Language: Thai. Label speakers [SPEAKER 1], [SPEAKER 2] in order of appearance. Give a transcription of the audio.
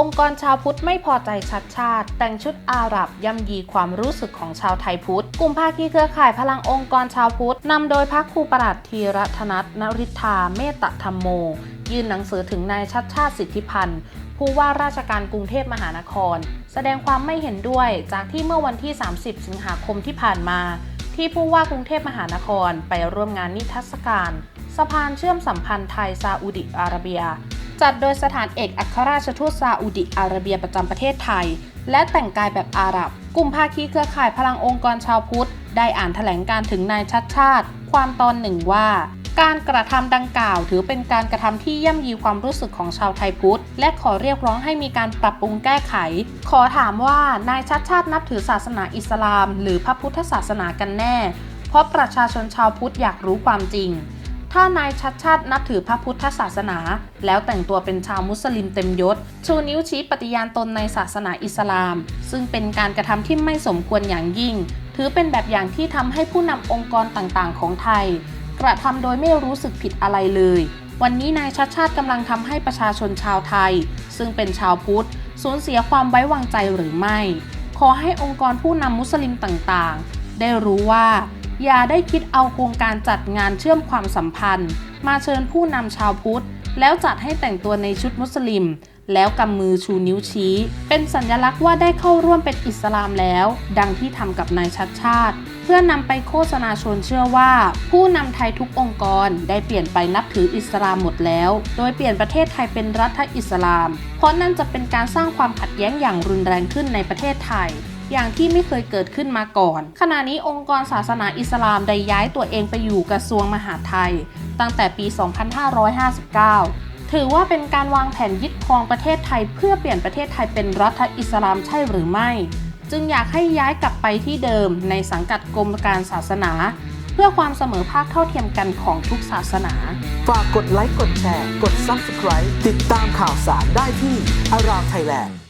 [SPEAKER 1] องค์กรชาวพุทธไม่พอใจชัดชาติ แต่งชุดอาหรับย่ำยีความรู้สึกของชาวไทยพุทธ กลุ่มภาคีเครือข่ายพลังองค์กรชาวพุทธนำโดยพระครูประหลัดธีรัตนัทนริธาเมตตธรรมโม ยื่นหนังสือถึงนายชัดชาติสิทธิพันธ์ผู้ว่าราชการกรุงเทพมหานคร แสดงความไม่เห็นด้วยจากที่เมื่อวันที่ 30 สิงหาคมที่ผ่านมา ที่ผู้ว่ากรุงเทพมหานครไปร่วมงานนิทรรศการ สะพานเชื่อมสัมพันธ์ไทยซาอุดิอาระเบีย จัดโดยสถานเอกอัครราชทูตซาอุดิอาระเบียประจำประเทศไทย และแต่งกายแบบอาหรับ กลุ่มภาคีเครือข่ายพลังองค์กรชาวพุทธ ได้อ่านแถลงการถึงนายชัดชาติ ความตอนหนึ่งว่า การกระทำดังกล่าวถือเป็นการกระทำที่ย่ำยีความรู้สึกของชาวไทยพุทธ และขอเรียกร้องให้มีการปรับปรุงแก้ไข ขอถามว่านายชัดชาตินับถือศาสนาอิสลาม หรือพระพุทธศาสนากันแน่ เพราะประชาชนชาวพุทธอยากรู้ความจริง ถ้านายชัดชาตินับถือพระพุทธศาสนา แล้วแต่งตัวเป็นชาวมุสลิมเต็มยศ ชูนิ้วชี้ปฏิญาณตนในศาสนาอิสลาม ซึ่งเป็นการกระทำที่ไม่สมควรอย่างยิ่ง ถือเป็นแบบอย่างที่ทำให้ผู้นำองค์กรต่างๆ ของไทย กระทำโดยไม่รู้สึกผิดอะไรเลย วันนี้นายชัดชาติกำลังทำให้ประชาชนชาวไทย ซึ่งเป็นชาวพุทธสูญเสียความไว้วางใจหรือไม่ ขอให้องค์กรผู้นำมุสลิมต่างๆ ได้รู้ว่า อย่าได้คิดเอาโครงการจัดงานเชื่อมความสัมพันธ์ มาเชิญผู้นำชาวพุทธ แล้วจัดให้แต่งตัวในชุดมุสลิม แล้วกำมือชูนิ้วชี้ เป็นสัญลักษณ์ว่าได้เข้าร่วมเป็นอิสลามแล้ว ดังที่ทำกับนายชัดชาติ เพื่อนำไปโฆษณาชวนเชื่อว่า ผู้นำไทยทุกองค์กรได้เปลี่ยนไปนับถืออิสลามหมดแล้ว โดยเปลี่ยนประเทศไทยเป็นรัฐอิสลาม เพราะนั่นจะเป็นการสร้างความขัดแย้งอย่างรุนแรงขึ้นในประเทศไทย อย่างที่ไม่เคยเกิดขึ้นมาก่อน ขณะนี้องค์กรศาสนาอิสลามได้ย้ายตัวเองไปอยู่กระทรวงมหาดไทย ตั้งแต่ปี 2559 ถือว่าเป็นการวางแผนยึดครองประเทศไทย เพื่อเปลี่ยนประเทศไทยเป็นรัฐอิสลามใช่หรือไม่ จึงอยากให้ย้ายกลับไปที่เดิมในสังกัดกรมการศาสนา เพื่อความเสมอภาคเท่าเทียมกันของทุกศาสนา
[SPEAKER 2] ฝากกดไลค์กดแชร์ กด Subscribe ติดตามข่าวสารได้ที่อารามไทยแลนด์